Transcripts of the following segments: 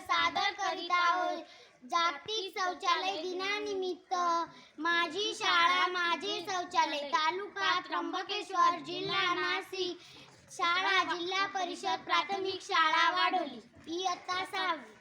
सादर करीत आहोत. जागतिक शौचालय दिनानिमित्त माझी शाळा माझे शौचालय तालुका त्र्यंबकेश्वर जिल्हा नाशिक शाळा जिल्हा परिषद प्राथमिक शाळा वाढवली. इयत्ता सहावी.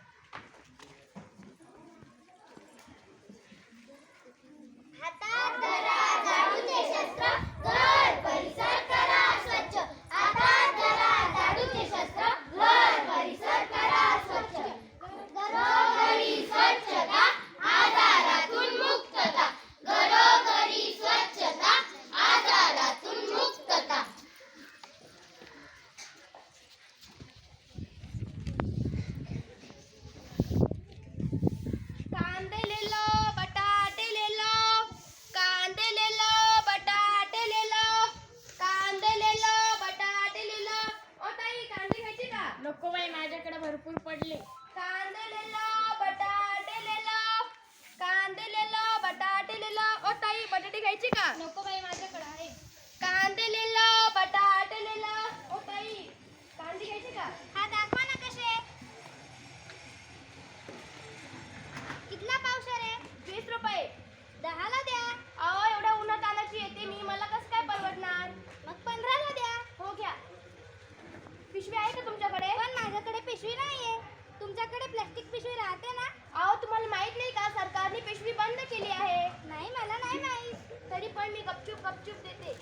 माझ्याकडे भरपूर पडले. कांदे ले लो बटाटे ले लो कांदे ले लो बटाटे ले लो ओ ताई बटाटे खायचे का? नको बाई माझ्याकडे आहे. कांदे ले लो बटाटे ले लो ओ ताई कांदे खायचे का? हा दाखवा ना कसे कितला पावशर आहे? वीस रुपये. दहाला द्या. अहो एवढ्या उन्हात आणायची येते मी. मला कसं काय परवडणार? मग पंधराला द्या. हो घ्या. पिशवी आहे का तुमच्याकडे? पिशवी नाहीये. तुमच्याकडे प्लास्टिक पिशवी राहते ना? अहो तुम्हाला माहीत नाही का? सरकारने पिशवी बंद केली आहे. नाही मला नाही माहीत. तरी पण मी गपचूप गपचूप देते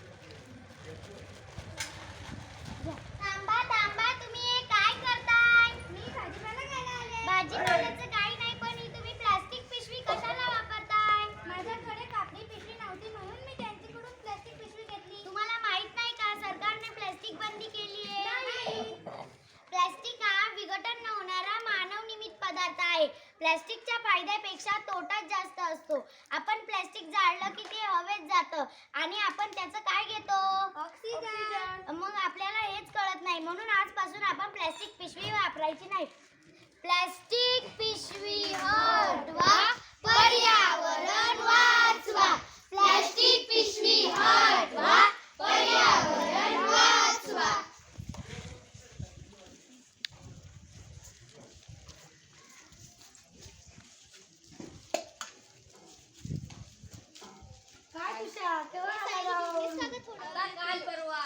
थांबा थांबा तुम्ही हे काय करताय मी भाजीपाला घ्यायला आले भाजीपाल्याचं काही नाही पण ही तुम्ही प्लास्टिक पिशवी कशाला वापरताय माझ्याकडे कापडी पिशवी नव्हती म्हणून मी त्यांच्याकडून प्लास्टिक पिशवी घेतली तुम्हाला माहीत नाही का सरकारने प्लास्टिक बंदी केली आहे प्लास्टिक हा विघटन न होणारा मानव निर्मित पदार्थ आहे. प्लास्टिकच्या फायद्यापेक्षा तोटाच जास्त असतो. आपण प्लास्टिक जाळलं की ते हवेत जातं. आणि आपण त्याचं काय घेतो? ऑक्सिजन. मग आपल्याला हेच कळत नाही. म्हणून आजपासून आपण प्लास्टिक पिशवी वापरायची नाही. प्लास्टिक पिशवी हटवा पर्यावरण वाचवा प्लास्टिक पिशवी हटवा पर्यावरण वाचवा काय तुषा काल परवा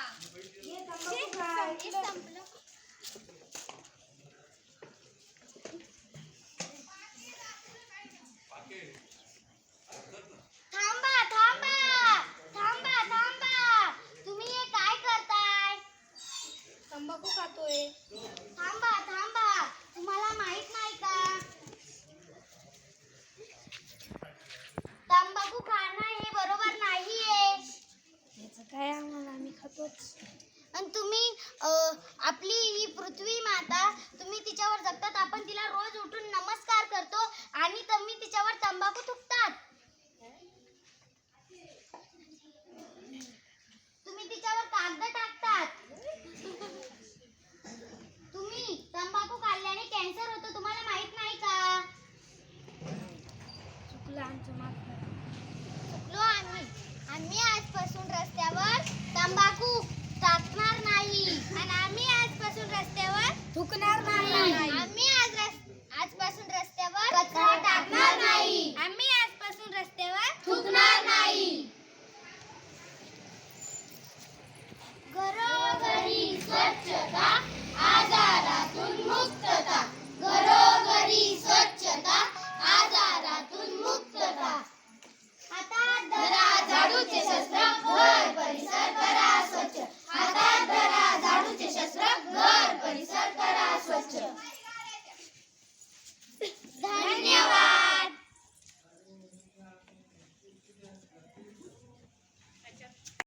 थांबा काय आम्हाला आम्ही खातोच. आणि तुम्ही आपली ही पृथ्वी माता तुम्ही तिच्यावर जगतात. आपण तिला रोज उठून नमस्कार करतो आणि तुम्ही तिच्यावर तंबाखू थुकतात. तुम्ही तिच्यावर कागद टाकतात. तुम्ही तंबाखू खाल्ल्याने कॅन्सर होतो तुम्हाला माहीत नाही का? चुकलं आमचं माफ